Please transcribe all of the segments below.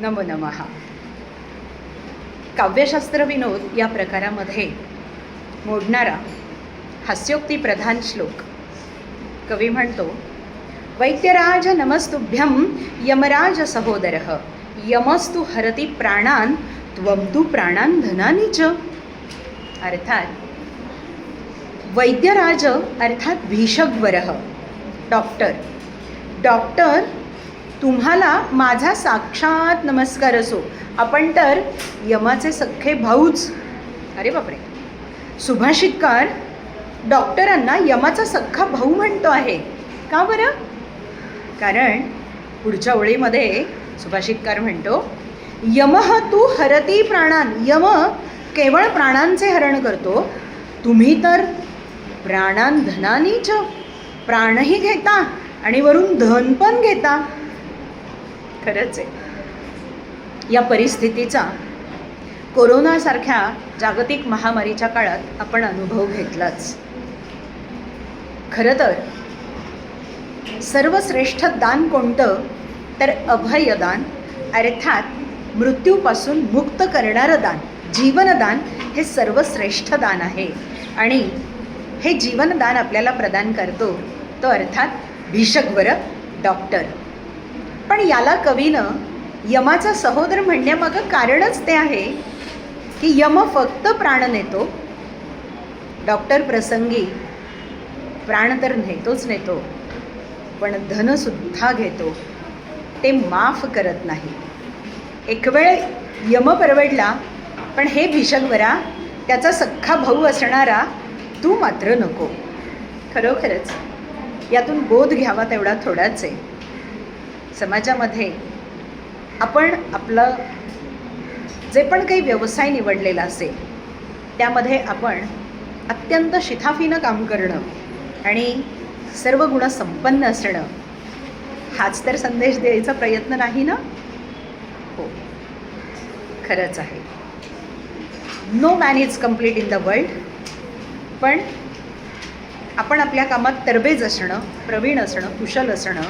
नमो नमः. काव्यशास्त्र विनोद या प्रकारामध्ये मोडणारा हास्योक्ती प्रधान श्लोक. कवी म्हणतो वैद्यराज नमस्तुभ्यं यमराज सहोदर. यमस्तु हरति प्राणान त्वमतु प्राणान धनानी च. अर्थात वैद्यराज अर्थात भीषग्वर डॉक्टर डॉक्टर तुम्हाला माझा साक्षात नमस्कार असो. आपण तर यमाचे सख्खे भाऊच. अरे बापरे. सुभाषितकार डॉक्टरांना यमाचा सख्खा भाऊ म्हणतो आहे. का बरं? कारण पुढच्या ओळीमध्ये सुभाषितकार म्हणतो यमह तू हरती प्राणान यम केवळ प्राणांचे हरण करतो. तुम्ही तर प्राणान धनानीच प्राणही घेता आणि वरून धन पण घेता. खरंच आहे. या परिस्थितीचा कोरोनासारख्या जागतिक महामारीच्या काळात आपण अनुभव घेतलाच. खरं तर सर्वश्रेष्ठ दान कोणतं? तर अभयदान अर्थात मृत्यूपासून मुक्त करणारं दान. जीवनदान हे सर्वश्रेष्ठ दान आहे. आणि हे जीवनदान आपल्याला प्रदान करतो तो अर्थात भीषकवर डॉक्टर. पण याला कवीनं यमाचा सहोदर म्हणण्यामागं कारणच ते आहे की यम फक्त प्राण नेतो डॉक्टर प्रसंगी प्राण तर नेतोच नेतो पण धनसुद्धा घेतो ते माफ करत नाही. एक वेळ यम परवडला पण हे भीषणवरा त्याचा सख्खा भाऊ असणारा तू मात्र नको. खरोखरच यातून बोध घ्यावा तेवढा थोडाच आहे. समाजामध्ये आपण आपलं जे पण काही व्यवसाय निवडलेला असेल त्यामध्ये आपण अत्यंत शिथाफीनं काम करणं आणि सर्व गुण संपन्न असणं हाच तर संदेश द्यायचा प्रयत्न नाही ना? हो. खरंच आहे. No man is complete in the world पण आपण आपल्या कामात तरबेज असणं प्रवीण असणं कुशल असणं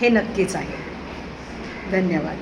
हे नक्कीच आहे. धन्यवाद.